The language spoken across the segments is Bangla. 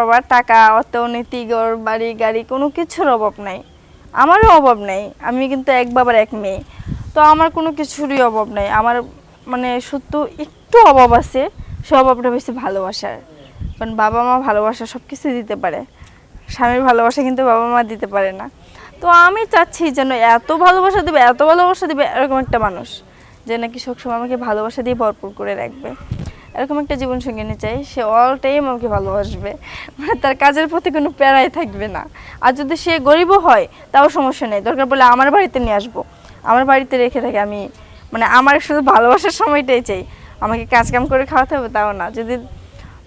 বাবার টাকা, অর্থনীতি ঘর বাড়ি গাড়ি কোনো কিছুর অভাব নাই। আমারও অভাব নাই। আমি কিন্তু এক বাবার এক মেয়ে। তো আমার কোনো কিছুরই অভাব নাই। আমার মানে সত্য একটু অভাব আছে, সে অভাবটা বেশি ভালোবাসার। কারণ বাবা মা ভালোবাসা সব কিছু দিতে পারে। স্বামীর ভালোবাসা কিন্তু বাবা মা দিতে পারে না। তো আমি চাচ্ছি যেন এত ভালোবাসা দেবে, এত ভালোবাসা দেবে, এরকম একটা মানুষ, যে নাকি সবসময় আমাকে ভালোবাসা দিয়ে ভরপুর করে রাখবে। এরকম একটা জীবন সঙ্গিনী চাই সে অল টাইম আমাকে ভালোবাসবে। মানে তার কাজের প্রতি কোনো প্যারাই থাকবে না। আর যদি সে গরিবও হয় তাও সমস্যা নেই। দরকার পড়লে আমার বাড়িতে নিয়ে আসব। আমার বাড়িতে রেখে থাকে আমি মানে আমার শুধু ভালোবাসার সময়টাই চাই। আমাকে কাজ কাম করে খাওয়াতে হবে তাও না। যদি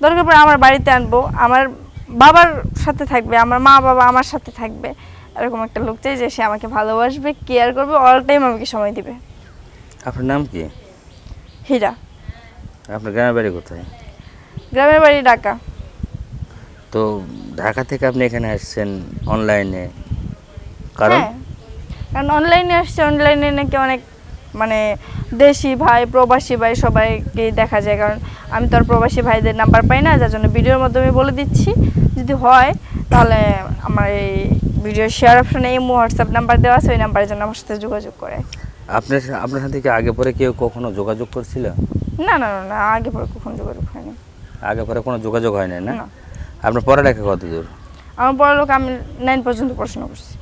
দরকার পড়ে আমার বাড়িতে আনব আমার বাবার সাথে থাকবে আমার মা বাবা আমার সাথে থাকবে। এরকম একটা লোক চাই যে সে আমাকে ভালোবাসবে কেয়ার করবে অল টাইম আমাকে সময় দিবে। আপনার নাম কি? হীরা। আপনার গ্রামের বাড়ি কোথায়? গ্রামের বাড়ি ঢাকা। তো ঢাকা থেকে আপনি এখানে আসছেন অনলাইনে কারণ? হ্যাঁ। কারণ অনলাইনে আসছে অনলাইনে নাকি অনেক মানে দেশি ভাই প্রবাসী ভাই সবাইকে দেখা যায়। কারণ আমি তো আর প্রবাসী ভাইদের নাম্বার পাই না যার জন্য ভিডিওর মাধ্যমে বলে দিচ্ছি। যদি হয় তাহলে আমার এই ভিডিও শেয়ার অপশনে এই হোয়াটসঅ্যাপ নাম্বার দেওয়া আছে ওই নাম্বারের জন্য আমার সাথে যোগাযোগ করে। আপনার আপনার সাথে কি আগে পরে কেউ কখনো যোগাযোগ করছিল? না না না না আগে পরে কখনো যোগাযোগ হয়নি। আগে পরে কোনো যোগাযোগ হয়নি না। আপনার পড়ালেখা কত দূর আমার পড়ালেখা আমি নাইন পর্যন্ত পড়াশোনা করছি।